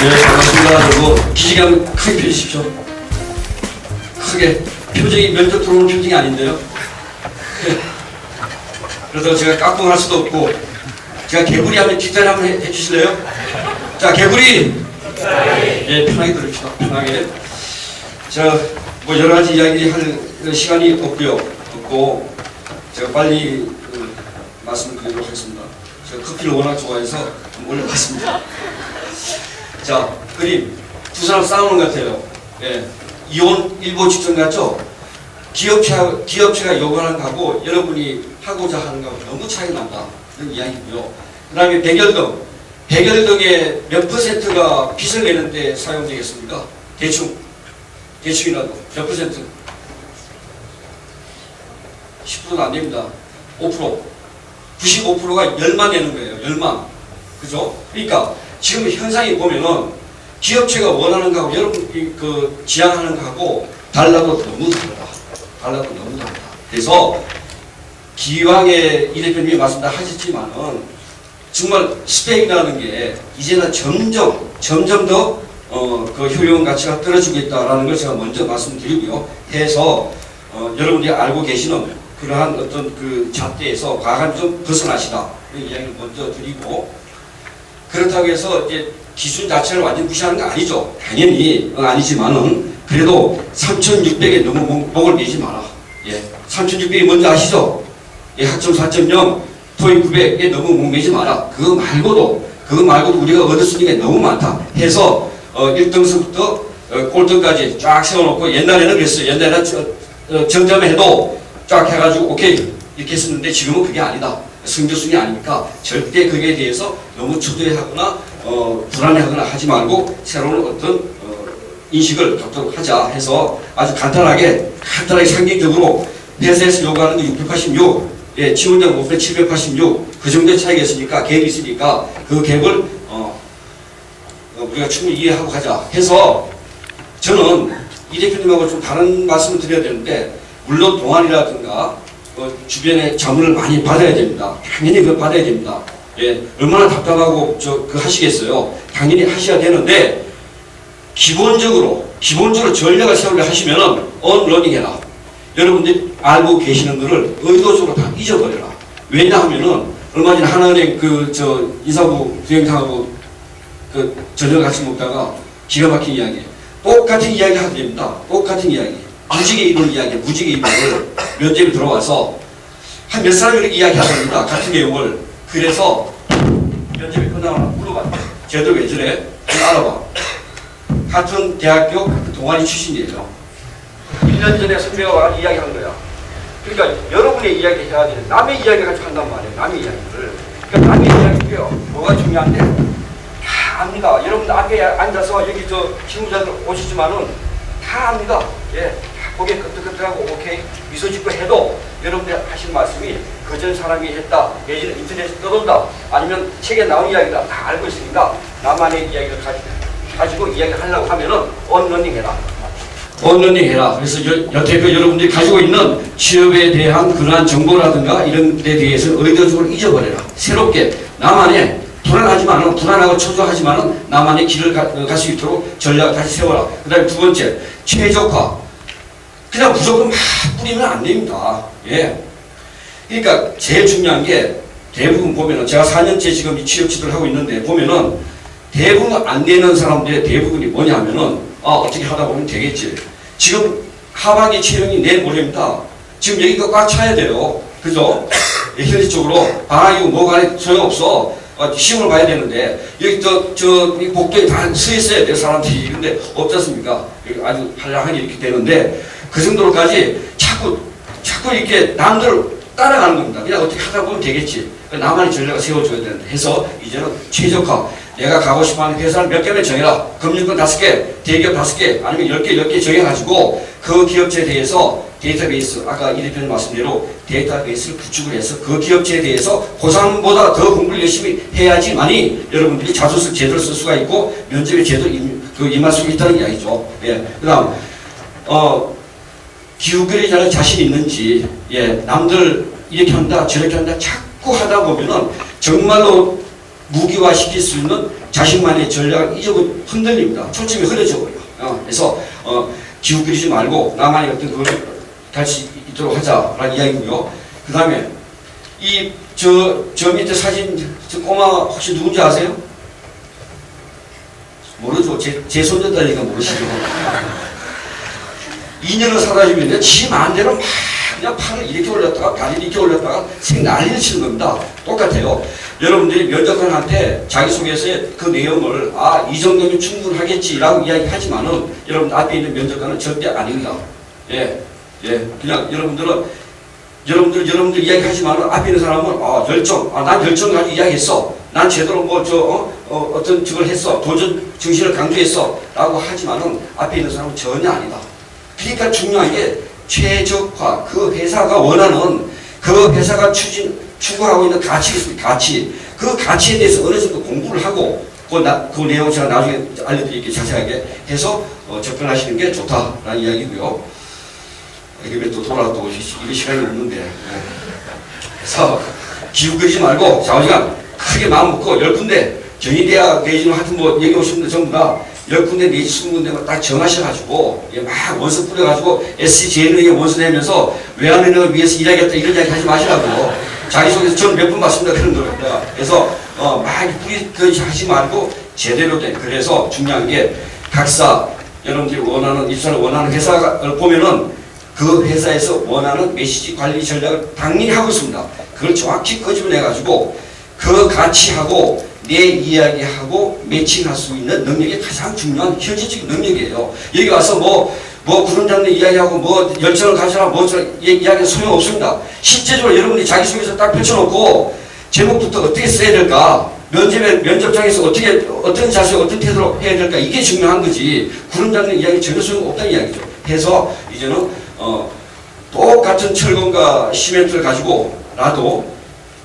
네, 반갑습니다. 그리고 기지감 크게 펴주십시오. 크게. 표정이 면접 들어오는 표정이 아닌데요. 네. 그래서 제가 깍꿍할 수도 없고, 제가 개구리 하면 뒷자리 한번 해, 해주실래요? 자, 개구리! 예, 편하게 들읍시다. 편하게. 자, 뭐 여러 가지 이야기 할 시간이 없고요. 없고, 제가 빨리 그, 말씀드리도록 하겠습니다. 제가 커피를 워낙 좋아해서 좀 올려봤습니다. 자, 그림. 두 사람 싸우는 것 같아요. 예. 이혼 일보 직전 같죠? 기업체, 기업체가 요구하는 거하고 여러분이 하고자 하는 거하고 너무 차이 난다. 그런 이야기고요. 그 다음에 백열등. 백열등의 몇 퍼센트가 빚을 내는데 사용되겠습니까? 대충. 대충이라도. 몇 퍼센트? 10%도 안 됩니다. 5%. 95%가 열만 내는 거예요. 열만. 그죠? 그러니까 지금 현상이 보면은 기업체가 원하는 거하고 여러분이 그 지향하는 거하고 달라도 너무 다르다. 달라도 너무 다르다. 그래서 기왕에 이 대표님이 말씀다 하셨지만은 정말 스펙이라는 게 이제는 점점 점점 더 어, 그 효용 가치가 떨어지고 있다라는 걸 제가 먼저 말씀드리고요. 해서 어, 여러분들이 알고 계시는 그러한 어떤 그 잣대에서 과감히 좀 벗어나시다. 이 이야기를 먼저 드리고 그렇다고 해서 이제 기준 자체를 완전 무시하는 거 아니죠. 당연히 어, 아니지만은 그래도 3,600에 너무 목- 목을 매지 마라. 예, 3,600이 뭔지 아시죠? 예, 학점 4.0, 토익 900에 너무 목 매지 마라. 그거 말고도 그거 말고도 우리가 얻을 수 있는 게 너무 많다. 해서 어, 1등서부터 어, 꼴등까지 쫙 세워놓고 옛날에는 그랬어요. 옛날에는 저, 어, 정점해도 쫙 해가지고 오케이 이렇게 했었는데 지금은 그게 아니다. 승교순이 아니니까? 절대 그에 대해서 너무 초조해하거나 어, 불안해하거나 하지 말고 새로운 어떤 어, 인식을 갖도록 하자 해서 아주 간단하게 간단하게 상징적으로 회사에서 요구하는 거 686, 예, 지원자 목표 786, 그 정도의 차이가 있으니까 갭이 있으니까 그 갭을 어, 어, 우리가 충분히 이해하고 가자 해서 저는 이 대표님하고 좀 다른 말씀을 드려야 되는데 물론 동아리라든가 어, 주변에 자문을 많이 받아야 됩니다. 당연히 그걸 받아야 됩니다. 예, 얼마나 답답하고 저 그 하시겠어요. 당연히 하셔야 되는데 기본적으로 기본적으로 전략을 세우려 하시면은 언러닝 해라. 여러분들이 알고 계시는 거를 의도적으로 다 잊어버려라. 왜냐하면은 얼마 전에 하나은행 그 저 이사부 부행사하고 그 저녁 같이 먹다가 기가 막힌 이야기. 똑같은 이야기 하게 됩니다. 똑같은 이야기. 무지개 이론 이야기, 무지개 이론을 면접에 들어와서 한 몇 사람이 이렇게 이야기하게 됩니다. 같은 내용을. 그래서 면접이 끝나고 물어봤대. 쟤들 왜 저래? 좀 알아봐. 같은 대학교 동아리 출신이에요. 1년 전에 선배가 와서 이야기한 거야. 그러니까 여러분의 이야기 해야 돼. 남의 이야기 가지고 한단 말이에요. 남의 이야기를. 그러니까 남의 이야기고요. 뭐가 중요한데 다 압니다. 여러분 앞에 앉아서 여기 저 친구자들 오시지만은 다 압니다. 예. 다 고개 끄덕끄덕하고 오케이 미소 짓고 해도 여러분들 하신 말씀이 그전 사람이 했다. 내지는 인터넷에 떠돈다. 아니면 책에 나온 이야기다. 다 알고 있으니까 나만의 이야기를 가지고, 가지고 이야기를 하려고 하면은 언러닝 해라. 언러닝 해라. 그래서 여, 여태껏 여러분들이 가지고 있는 취업에 대한 그러한 정보라든가 이런 데 대해서 의도적으로 잊어버려라. 새롭게 나만의 불안하지만은 불안하고 초조하지만은 나만의 길을 갈 수 있도록 전략을 다시 세워라. 그다음에 두 번째 최적화. 그냥 무조건 막 뿌리면 안 됩니다. 예. 그러니까 제일 중요한 게 대부분 보면은 제가 4년째 지금 이 취업 지도를 하고 있는데 보면은 대부분 안 되는 사람들의 대부분이 뭐냐면은 아 어떻게 하다 보면 되겠지. 지금 하반기 채용이 내일 모레입니다. 지금 여기가 꽉 차야 돼요. 그죠? 예, 현실적으로 방학이고 뭐가 소용없어. 어, 시험을 봐야 되는데 여기 저, 저 복도에 다 서 있어야 돼 사람들이 근데 없지 않습니까? 여기 아주 한량하게 이렇게 되는데 그 정도로까지 자꾸 자꾸 이렇게 남들 따라가는 겁니다. 그냥 어떻게 하다 보면 되겠지. 나만의 전략을 세워줘야 되는데 해서 이제는 최적화. 내가 가고 싶어하는 회사를 몇 개를 정해라. 금융권 다섯 개, 대기업 다섯 개, 아니면 열 개, 열 개 정해가지고 그 기업체에 대해서 데이터베이스, 아까 이 대표님 말씀대로 데이터베이스를 구축을 해서 그 기업체에 대해서 고3보다 더 공부를 열심히 해야지만이 여러분들이 자소서 제대로 쓸 수가 있고 면접에 제대로 임, 그 임할 수 있다는 이야기죠. 예. 그 다음, 어, 기후결에 잘 자신 있는지, 예, 남들 이렇게 한다, 저렇게 한다, 자꾸 하다 보면은 정말로 무기화 시킬 수 있는 자신만의 전략을 잊어버 흔들립니다. 초점이 흐려져 버려. 어, 그래서 어, 기웃 그리지 말고 나만의 어떤 그걸 갈수 있도록 하자라는 이야기고요. 그 다음에 이 저 저 밑에 사진 저 꼬마 혹시 누군지 아세요? 모르죠. 제, 제 손녀딸이니까 모르시죠. 2년을 살아주면 지 마음대로 막 그냥 팔을 이렇게 올렸다가 다리를 이렇게 올렸다가 생 난리를 치는 겁니다. 똑같아요. 여러분들이 면접관한테 자기소개서의 그 내용을 아 이 정도면 충분하겠지라고 이야기하지만은 여러분 앞에 있는 면접관은 절대 아닙니다. 예, 예, 그냥 여러분들은 여러분들 여러분들 이야기하지만은 앞에 있는 사람은 아 열정, 아 난 열정 가지고 이야기했어. 난 제대로 뭐저 어, 어, 어떤 저걸 했어. 도전 정신을 강조했어 라고 하지만은 앞에 있는 사람은 전혀 아니다. 그러니까 중요한 게 최적화 그 회사가 원하는 그 회사가 추진 추구하고 있는 가치가 있습니다. 가치 그 가치에 대해서 어느 정도 공부를 하고 그, 나, 그 내용 제가 나중에 알려드릴게요 자세하게 해서 어, 접근하시는 게 좋다라는 이야기고요. 이게 왜또 돌아왔다고 이게 시간이 없는데 네. 그래서 기웃거리지 말고 좌우지간 크게 마음 먹고 열 군데 경희대학 내지는 하여튼 뭐 얘기 분들 전부 다 열 군데 내지 스무 군데만 딱 정하셔가지고 막 원서 뿌려가지고 SCJN에게 원서 내면서 외환은행을 위해서 일하겠다 이런 이야기 하지 마시라고. 자기소개서 저는 몇 분 봤습니다. 그런 거예요 그래서 어, 막 뿌리 그 하지 말고 제대로 된 그래서 중요한 게 각사 여러분들이 원하는 입사를 원하는 회사를 보면은 그 회사에서 원하는 메시지 관리 전략을 당연히 하고 있습니다. 그걸 정확히 끄집어내가지고 그 가치하고 내 이야기하고 매칭할 수 있는 능력이 가장 중요한 현실적인 능력이에요. 여기 와서 뭐, 뭐 구름 잡는 이야기하고 뭐 열정을 가져라 뭐 저 이야기는 소용 없습니다. 실제적으로 여러분이 자기소개서 딱 펼쳐놓고 제목부터 어떻게 써야 될까 면접에 면접장에서 어떻게 어떤 자세 어떤 태도로 해야 될까 이게 중요한 거지 구름 잡는 이야기 전혀 소용 없다는 이야기죠. 해서 이제는 어, 똑같은 철근과 시멘트를 가지고 나도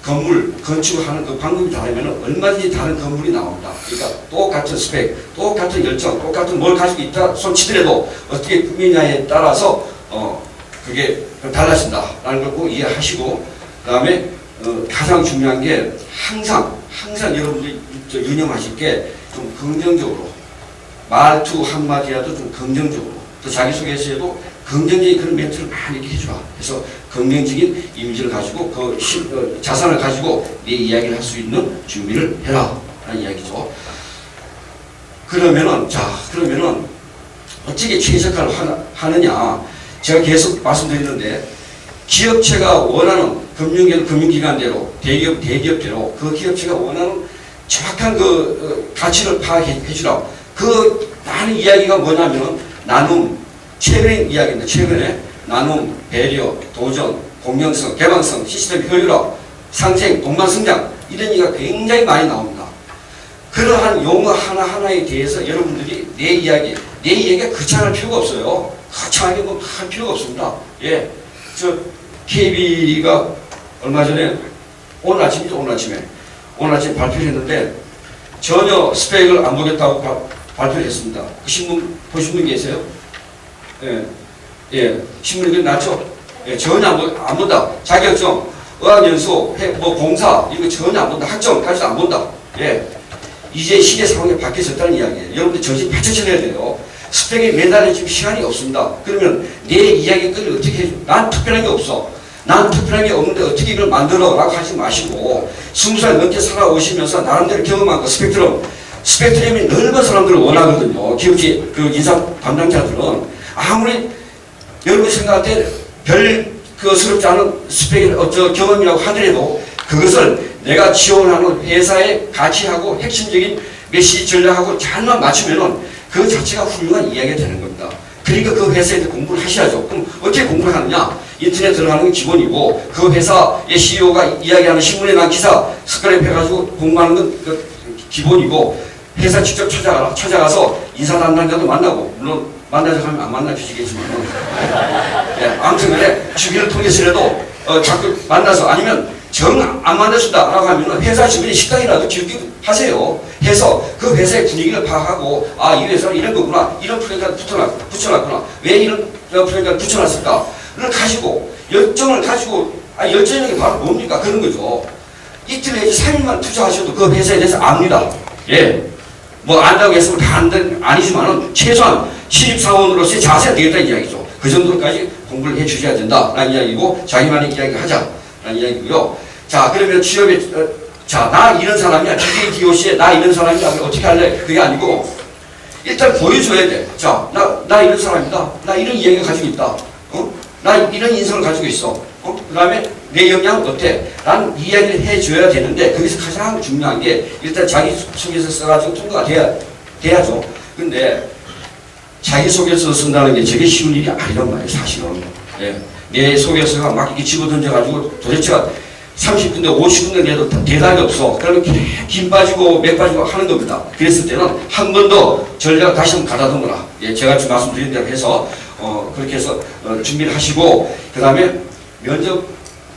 건물 건축하는 그 방법이 다르면 얼마든지 다른 건물이 나옵니다. 그러니까 똑같은 스펙, 똑같은 열정, 똑같은 뭘 가지고 있다 손치더라도 어떻게 꾸미냐에 따라서 어 그게 달라진다라는 걸 꼭 이해하시고 그다음에 어, 가장 중요한 게 항상 항상 여러분들이 저 유념하실 게 좀 긍정적으로 말투 한마디라도 좀 긍정적으로 또 자기소개서에도 긍정적인 그런 멘트를 많이 이렇게 해주라. 그래서 긍정적인 이미지를 가지고 그 시- 어, 자산을 가지고 내 이야기를 할 수 있는 준비를 해라. 라는 이야기죠. 그러면은, 자, 그러면은 어떻게 최적화를 하나, 하느냐. 제가 계속 말씀드리는데 기업체가 원하는 금융계, 금융기관대로 대기업, 대기업대로 그 기업체가 원하는 정확한 그 어, 가치를 파악해 주라. 그 많은 이야기가 뭐냐면 나눔, 최근의 이야기입니다. 최근에 나눔, 배려, 도전, 공정성, 개방성, 시스템 효율화, 상생, 동반성장 이런 얘기가 굉장히 많이 나옵니다. 그러한 용어 하나하나에 대해서 여러분들이 내 이야기, 내 이야기가 거창할 필요가 없어요. 거창하게 뭐할 필요가 없습니다. 예. 저 KB가 얼마 전에 오늘 아침이죠, 오늘 아침에. 오늘 아침에 발표를 했는데 전혀 스펙을 안 보겠다고 바- 발표를 했습니다. 그 신문 보신 분 계세요? 예, 예, 신문이 났죠? 예, 전혀 안, 보, 안 본다. 자격증, 어학연수, 해- 뭐 공사, 이거 전혀 안 본다. 학점까지도 안 본다. 예. 이제 시대 상황이 바뀌어졌다는 이야기예요. 여러분들 정신 바짝 차려야 돼요. 스펙에 매달릴 지금 시간이 없습니다. 그러면 내 이야기거리를 어떻게 해줘? 난 특별한 게 없어. 난 특별한 게 없는데 어떻게 이걸 만들어? 라고 하지 마시고 스무 살 넘게 살아오시면서 나름대로 경험한 그 스펙트럼 스펙트럼이 넓은 사람들을 원하거든요. 기업체 그 인사 담당자들은 아무리 여러분 생각할 때 별 그스럽지 않은 스펙 어저 경험이라고 하더라도 그것을 내가 지원하는 회사의 가치하고 핵심적인 메시지 전략하고 잘만 맞추면은 그 자체가 훌륭한 이야기가 되는 겁니다. 그러니까 그 회사에 대해 공부를 하셔야죠. 그럼 어떻게 공부를 하느냐? 인터넷 들어가는 게 기본이고 그 회사의 CEO가 이야기하는 신문에 난 기사 스크랩 해가지고 공부하는 건 그 기본이고 회사 직접 찾아가라. 찾아가서 인사 담당자도 만나고 물론 만나자고 하면 안 만나 주시겠지만 예, 아무튼 간에 주기를 통해서라도 어, 자꾸 만나서 아니면 정 안 만나준다라고 하면 회사 주변에 식당이라도 기웃기 하세요. 해서 그 회사의 분위기를 파악하고 아 이 회사는 이런 거구나 이런 플랜카드 붙여놨, 붙여놨구나 왜 이런 어, 플랜카드 붙여놨을까를 가지고 열정을 가지고 아 열정이 바로 뭡니까 그런 거죠. 이틀 내지 3일만 투자하셔도 그 회사에 대해서 압니다. 예. 뭐 안다고 했으면 다 안된 아니지만은 최소한 신입사원으로서의 자세가 되겠다 이 이야기죠. 그 정도까지 공부를 해 주셔야 된다라는 이야기고 자기만의 이야기를 하자라는 이야기고요. 자 그러면 취업에 어, 자나 이런 사람이야 DJ DOC에 나 이런 사람이야 어떻게 할래? 그게 아니고 일단 보여줘야 돼. 자, 나, 나 이런 사람이다. 나 이런 이야기를 가지고 있다. 어? 나 이런 인성을 가지고 있어. 어? 그 다음에 내 역량은 어때? 난 이야기를 해줘야 되는데, 거기서 가장 중요한 게, 일단 자기소개서 써가지고 통과가 돼야, 돼야죠. 근데, 자기소개서 쓴다는 게 저게 쉬운 일이 아니란 말이에요, 사실은. 예. 내 소개서가 막 이렇게 집어 던져가지고 도대체가 30분대 50분대 내도 다 대답이 없어. 그러면 기- 김 빠지고 맥 빠지고 하는 겁니다. 그랬을 때는 한 번 더 전략 다시 한번 가다듬어라. 예, 제가 지금 말씀드린 대로 해서 어, 그렇게 해서 어, 준비를 하시고 그 다음에 면접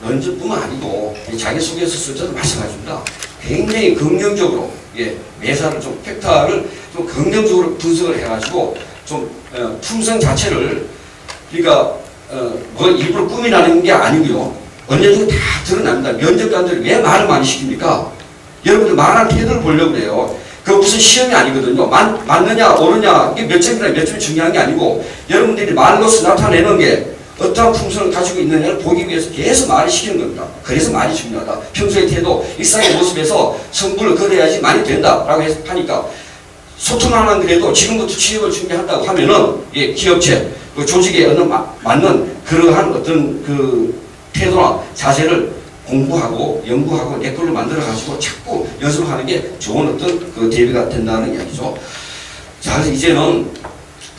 면접뿐만 아니고 이 자기소개서 쓸 때도 마찬가지입니다. 굉장히 긍정적으로 예, 매사를 좀 팩타를 좀 긍정적으로 분석을 해가지고 좀 어, 품성 자체를 그러니까 어, 뭐 일부러 꾸미라는 게 아니고요. 언제든지 다 드러납니다. 면접관들이 왜 말을 많이 시킵니까? 여러분들 말하는 태도를 보려고 그래요. 그 무슨 시험이 아니거든요. 맞, 맞느냐, 옳으냐, 이게 몇 점이나 몇 점이 중요한 게 아니고, 여러분들이 말로서 나타내는 게 어떠한 품성을 가지고 있느냐를 보기 위해서 계속 말을 시키는 겁니다. 그래서 말이 중요하다. 평소의 태도, 일상의 모습에서 성분을 거둬야지 많이 된다라고 하니까, 소통하는 그래도 지금부터 취업을 준비한다고 하면은, 예, 기업체, 그 조직에 어느 마- 맞는 그러한 어떤 그 태도나 자세를 공부하고 연구하고 내 걸로 만들어 가지고 자꾸 연습하는 게 좋은 어떤 그 대비가 된다는 이야기죠. 자, 그래서 이제는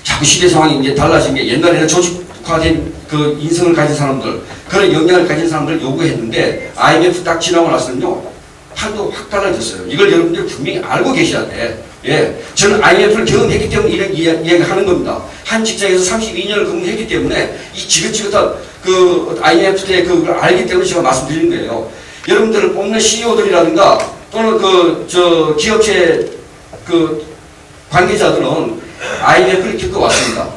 자꾸 시대 상황이 이제 달라진 게 옛날에는 조직화된 그 인성을 가진 사람들, 그런 역량을 가진 사람들 요구했는데 IMF 딱 지나고 나서는요, 판도 확 달라졌어요. 이걸 여러분들 분명히 알고 계셔야 돼. 예. 저는 IMF를 경험했기 때문에 이런 이야- 이야기를 하는 겁니다. 한 직장에서 32년을 근무했기 때문에 이 지긋지긋한 그 IMF 때 그걸 알기 때문에 제가 말씀드리는 거예요. 여러분들을 뽑는 CEO들이라든가 또는 그 저 기업체 그 관계자들은 IMF를 겪어왔습니다.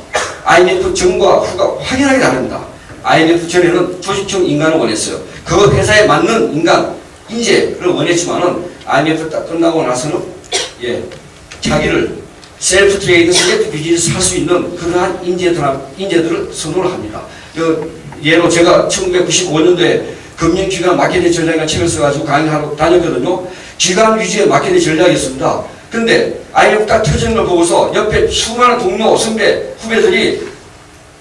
IMF 전과 후가 확연하게 다릅니다. IMF 전에는 조직형 인간을 원했어요. 그 회사에 맞는 인간, 인재를 원했지만은 IMF 딱 끝나고 나서는 예, 자기를 셀프 트레이드, 셀프 비즈니스 할 수 있는 그러한 인재들, 인재들을 선호를 합니다. 그 예로 제가 1995년도에 금융기관 마케팅 전략이라는 책을 써가지고 강의하러 다녔거든요. 기관 유지의 마케팅 전략이었습니다. 근데 IMF 딱 터지는 걸 보고서 옆에 수많은 동료, 선배, 후배들이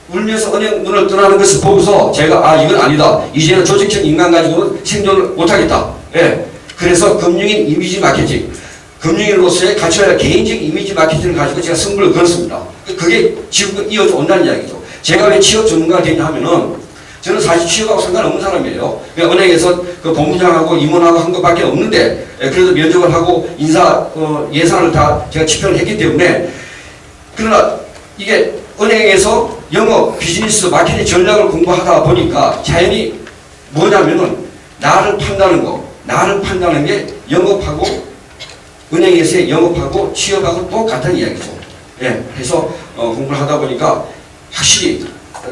울면서 은행 문을 떠나는 것을 보고서 제가 아 이건 아니다. 이제는 조직적 인간 가지고는 생존을 못하겠다. 예. 그래서 금융인 이미지 마케팅, 금융인으로서의 할 개인적 이미지 마케팅을 가지고 제가 승부를 걸었습니다. 그게 지금 이어져 온다는 이야기죠. 제가 왜 취업 전문가가 되냐 하면은 저는 사실 취업하고 상관없는 사람이에요. 그냥 은행에서 그 본부장하고 임원하고 한 것밖에 없는데 예, 그래도 면접을 하고 인사 어, 예산을 다 제가 집행을 했기 때문에 그러나 이게 은행에서 영업, 비즈니스, 마케팅 전략을 공부하다 보니까 자연히 뭐냐면은 나를 판다는 거, 나를 판다는 게 영업하고 은행에서의 영업하고 취업하고 똑같은 이야기죠. 예, 그래서 어, 공부를 하다 보니까 확실히 어,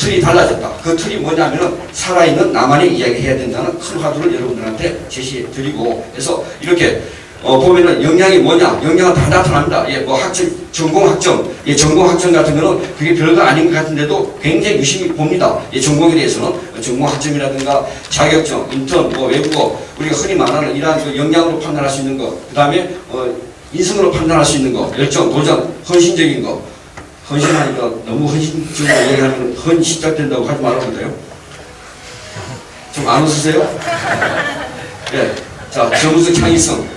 틀이 달라졌다. 그 틀이 뭐냐면은 살아있는 나만의 이야기 해야 된다는 큰 화두를 여러분들한테 제시해 드리고 그래서 이렇게 어, 보면은 영양이 뭐냐? 영양은 다 나타납니다. 예, 뭐 학점, 전공 학점, 예, 전공 학점 같은 거는 그게 별거 아닌 것 같은데도 굉장히 유심히 봅니다. 예, 전공에 대해서는 전공 학점이라든가 자격증, 인턴, 뭐 외국어, 우리가 흔히 말하는 이러한 그 영양으로 판단할 수 있는 거, 그 다음에 어, 인성으로 판단할 수 있는 거, 열정, 도전, 헌신적인 거. 헌신하니까 너무 헌신적으로 얘기하면 헌 시작된다고 하지 말아도 돼요. 좀 안 웃으세요? 예. 자, 정수 창의성.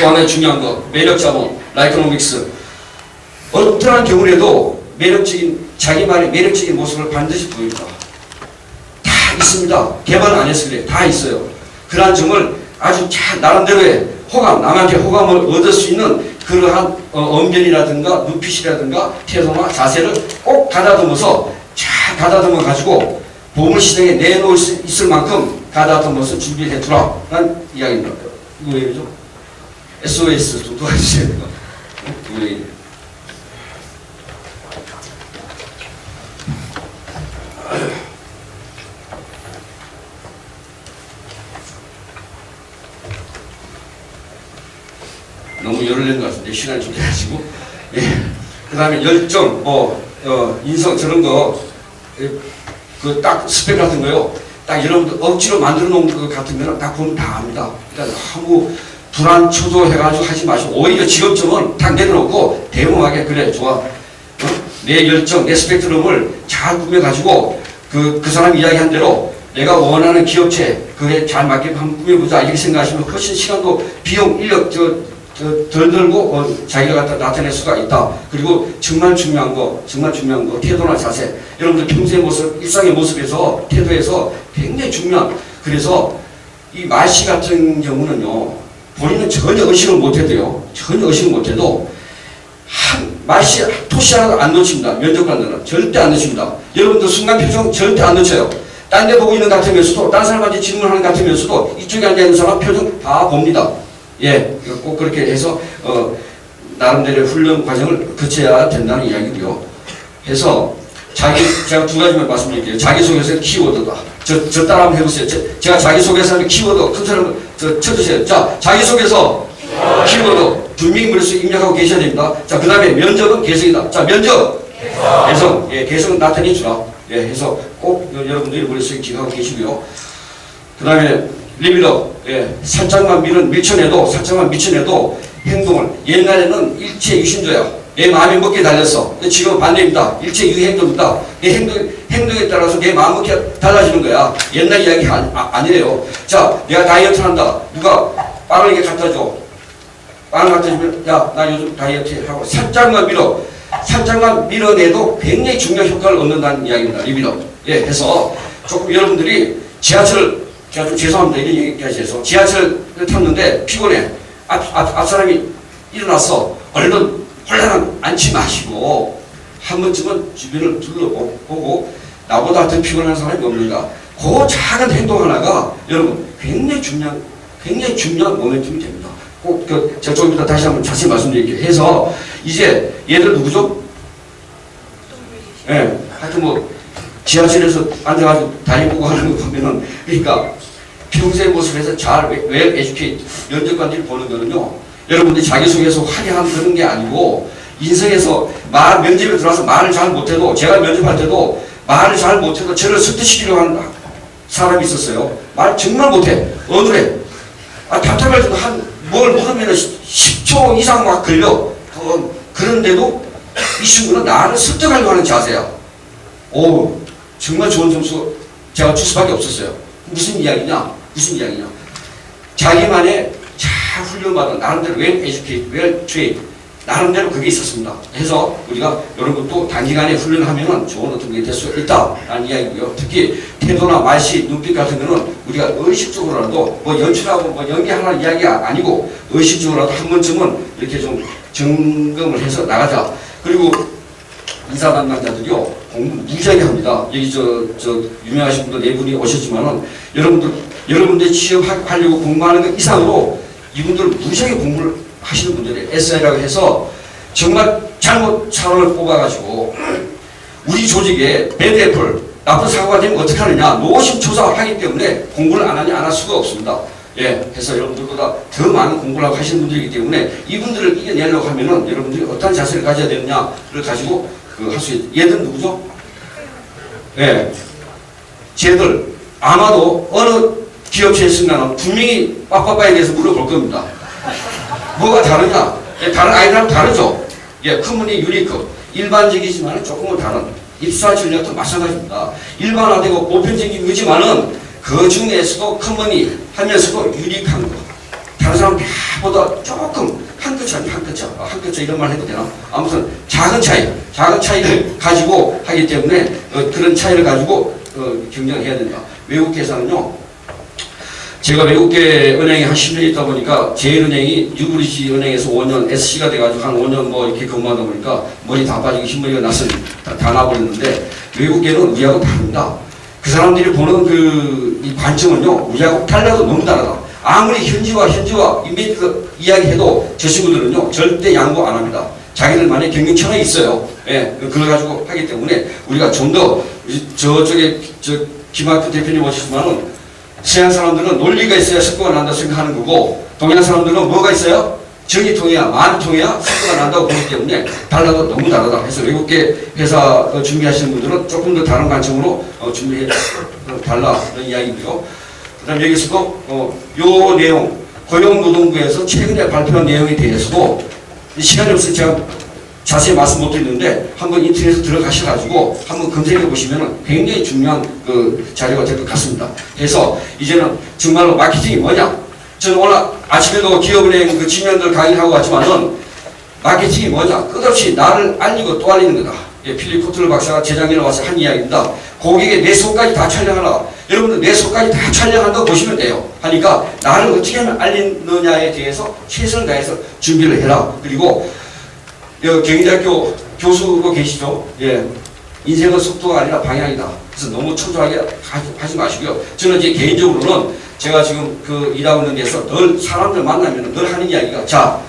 또 하나 중요한 거, 매력 자본, 라이코노믹스. 어떠한 경우라도 매력적인, 자기만의 매력적인 모습을 반드시 보입니다. 다 있습니다. 개발 안 했을 때 다 있어요. 그러한 점을 아주 잘 나름대로의 호감, 남한테 호감을 얻을 수 있는 그러한 어, 언변이라든가 눈빛이라든가 태도나 자세를 꼭 가다듬어서 잘 가다듬어 가지고 보물시장에 내놓을 수 있을 만큼 가다듬어서 준비해 두라. 난 이야기입니다. 이거 왜 이러죠? SOS 좀 도와주셔야 돼요. 어? 이거 왜이 너무 열을 낸 것 같은데 시간이 좀 돼가지고 예. 그 다음에 열정 뭐 어, 인성 저런 거 그 딱 스펙 같은 거요 딱 여러분들 억지로 만들어 놓은 것 같으면 딱 보면 다 압니다 그러니까 너무 불안 초조해가지고 하지 마시고 오히려 직업점은 딱 내려놓고 대응하게 그래 좋아 어? 내 열정 내 스펙트럼을 잘 꾸며가지고 그, 그 사람 이야기한 대로 내가 원하는 기업체 그에 잘 맞게 한번 꾸며보자 이렇게 생각하시면 훨씬 시간도 비용 인력 저, 저, 덜 들고 어, 자기가 갖다 나타낼 수가 있다. 그리고 정말 중요한 거 정말 중요한 거 태도나 자세. 여러분들 평소의 모습 일상의 모습에서 태도에서 굉장히 중요한. 그래서 이 말씨 같은 경우는요 본인은 전혀 의식을 못해도요 전혀 의식을 못해도 한 말씨 토시 하나도 안 놓칩니다. 면접관들은. 절대 안 놓칩니다. 여러분들 순간 표정 절대 안 놓쳐요. 딴 데 보고 있는 것 같으면서도 딴 사람한테 질문하는 것 같으면서도 이쪽에 앉아 있는 사람 표정 다 봅니다 예, 꼭 그렇게 해서 어, 나름대로 훈련 과정을 거쳐야 된다는 이야기고요. 해서 자기 제가 두 가지만 말씀드릴게요. 자기 소개서 키워드다. 저, 저 따라 한번 해보세요. 제, 제가 자기 소개서 하면 키워드 큰 사람 저 쳐주세요. 자, 자기 소개서 키워드 분명히 입력하고 계셔야 됩니다. 자, 그 다음에 면접은 개성이다. 자, 면접 개성, 예, 개성은 나타내 주라. 예, 해서 꼭 여러분들이 머릿속에 기억하고 계시고요. 그 다음에 리빌러, 예, 살짝만 밀은 밀쳐내도, 살짝만 밀쳐내도 행동을, 옛날에는 일체 유신조야. 내 마음이 먹기에 달렸어. 지금은 반대입니다. 일체 유행동입니다. 내 행동, 행동에 따라서 내 마음 먹기가 달라지는 거야. 옛날 이야기 아니, 아, 아니에요. 자, 내가 다이어트 한다. 누가 빵을 이렇게 갖다 줘. 빵을 갖다 주면, 야, 나 요즘 다이어트 해. 하고 살짝만 밀어. 살짝만 밀어내도 굉장히 중요한 효과를 얻는다는 이야기입니다. 리빌러. 예, 해서 조금 여러분들이 지하철 제가 좀 죄송합니다. 이런 얘기까지 해서. 지하철을 탔는데 피곤해. 앞, 앞, 앞 사람이 일어났어. 얼른 혼란 앉지 마시고 한 번쯤은 주변을 둘러보고 나보다 더 피곤한 사람이 없는가. 그 작은 행동 하나가 여러분 굉장히 중요한, 굉장히 중요한 모멘텀이 됩니다. 꼭, 그, 제가 조금 이따 다시 한번 자세히 말씀드릴게요. 해서 이제 얘들 누구죠? 예, 하여튼 뭐 지하철에서 앉아가지고 다리 보고 하는 거 보면은 그러니까 평소의 모습에서 잘웹 에듀케이트 면접관들이 보는 거는요. 여러분들이 자기소개서 화려한 그런 게 아니고 인생에서 말 면접에 들어와서 말을 잘 못해도 제가 면접할 때도 말을 잘 못해도 저를 습득시키려고 하는 사람이 있었어요. 말 정말 못해. 어느래? 아 답답할 때도 한 뭘 물으면 10초 이상 막 걸려. 어, 그런데도 이 친구는 나를 습득하려고 하는 자세야. 오 정말 좋은 점수 제가 줄 수밖에 없었어요. 무슨 이야기냐? 무슨 이야기냐? 자기만의 잘 훈련받은 나름대로 웰 에듀케이트, 웰 트레인 나름대로 그게 있었습니다. 해서 우리가 이런 것도 단기간에 훈련하면 좋은 어떤 게 될 수 있다라는 이야기고요. 특히 태도나 말씨, 눈빛 같은 거는 우리가 의식적으로라도 뭐 연출하고 뭐 연기하는 이야기가 아니고 의식적으로라도 한 번쯤은 이렇게 좀 점검을 해서 나가자. 그리고 이사 담당자들이요 공부 무지하게 합니다. 여기 저, 저 유명하신 분들 네 분이 오셨지만은 여러분들 여러분들 취업하려고 공부하는 것 이상으로 이분들은 무지하게 공부를 하시는 분들이 SI라고 해서 정말 잘못 사람을 뽑아가지고 우리 조직에 배드 애플 나쁜 사고가 되면 어떻게 하느냐 노심초사하기 때문에 공부를 안 하냐 안할 수가 없습니다. 예, 그래서 여러분들보다 더 많은 공부를 하고 하시는 분들이기 때문에 이분들을 이겨내려고 하면은 여러분들이 어떤 자세를 가져야 되느냐를 가지고 그 할 수 있. 얘들 누구죠? 예, 쟤들 아마도 어느 기업체에 있으면 분명히 빠빠빠에 대해서 물어볼 겁니다. 뭐가 다르냐? 예, 다른 아이들하고 다르죠? 예, 커뮤니 유니크. 일반적이지만 조금은 다른. 입사 전략도 마찬가지입니다. 일반화되고 보편적인 거지만은 그 중에서도 커머니 하면서도 유니크한 거. 다른 사람 다보다 조금 한 끗 차이, 한끗 차, 아, 한끗 차 이런 말 해도 되나? 아무튼 작은 차이, 작은 차이를 가지고 하기 때문에 어, 그런 차이를 가지고 어, 경쟁해야 된다. 외국 계산은요. 제가 외국계 은행에 한 10년 있다 보니까 제일은행이 뉴브리지 은행에서 5년 SC가 돼가지고 한 5년 뭐 이렇게 근무하다 보니까 머리 다 빠지고 흰머리가 나서 다, 다 나버렸는데 외국계는 우리하고 다릅니다. 그 사람들이 보는 그 이 관점은요 우리하고 달라도 너무 다르다. 아무리 현지와 현지와 인베이트 이야기해도 저 친구들은요 절대 양보 안 합니다. 자기들만의 경영처가 있어요. 예, 그걸 가지고 하기 때문에 우리가 좀 더 저쪽에 저 김학규 대표님 오셨지만은 서양 사람들은 논리가 있어야 습관을 난다 생각하는 거고 동양 사람들은 뭐가 있어요? 정이 통해야 마음이 통해야 성과가 난다고 보기 때문에 달라도 너무 다르다 해서 외국계 회사 어, 준비하시는 분들은 조금 더 다른 관점으로 어, 준비해 어, 달라 그런 이야기고요. 그다음 여기서도 어, 요 내용 고용노동부에서 최근에 발표한 내용에 대해서도 시간이 없어서 제가 자세히 말씀 못 드리는데 한번 인터넷에 들어가셔가지고 한번 검색해 보시면 굉장히 중요한 그 자료가 될 것 같습니다. 그래서 이제는 정말로 마케팅이 뭐냐? 저는 오늘 아침에도 기업은행 그 진년들 강의를 하고 왔지만은 마케팅이 뭐냐? 끝없이 나를 알리고 또 알리는 거다. 예, 필립 코틀 박사가 재작년에 와서 한 이야기입니다. 고객의 내 속까지 다 촬영하라. 여러분들 내 속까지 다 촬영한다고 보시면 돼요. 하니까 나를 어떻게 알리느냐에 대해서 최선을 다해서 준비를 해라. 그리고 경희대학교 교수로 계시죠? 예. 인생은 속도가 아니라 방향이다. 그래서 너무 초조하게 하지 마시고요. 저는 이제 개인적으로는 제가 지금 그 일하고 있는 데서 늘 사람들 만나면 늘 하는 이야기가 자,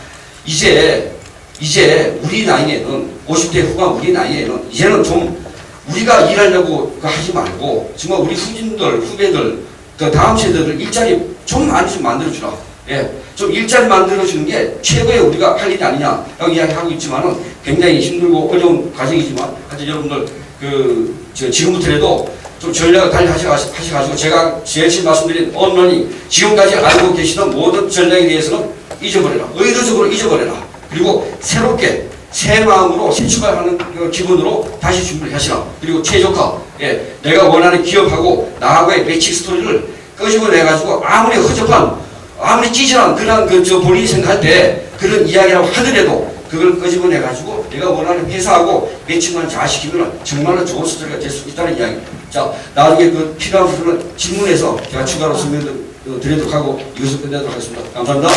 이제, 이제 우리 나이에는 50대 후반 우리 나이에는 이제는 좀 우리가 일하려고 그 하지 말고 정말 우리 후진들, 후배들, 그 다음 세대들 일자리 좀 많이 좀 만들어주라. 예. 좀 일자리 만들어주는 게 최고의 우리가 할 일이 아니냐라고 이야기하고 있지만은 굉장히 힘들고 어려운 과정이지만 하여튼 여러분들 그, 저 지금부터라도 좀 전략을 달리 하셔- 하셔가지고 제가 제일 처음 말씀드린 언론이 지금까지 알고 계시는 모든 전략에 대해서는 잊어버려라. 의도적으로 잊어버려라. 그리고 새롭게 새 마음으로 새 출발하는 그 기분으로 다시 준비를 하시라. 그리고 최적화. 예, 내가 원하는 기업하고 나하고의 매칭 스토리를 끄집어내가지고 아무리 허접한 아무리 찌질한 그런 그 저 본인이 생각할 때 그런 이야기라고 하더라도 그걸 끄집어내 가지고 내가 원하는 회사하고 매칭만 잘 시키면 정말로 좋은 스토리가 될 수 있다는 이야기. 자 나중에 그 필요한 부분은 질문해서 제가 추가로 설명 드리도록 하고 이것을 끝내도록 하겠습니다. 감사합니다.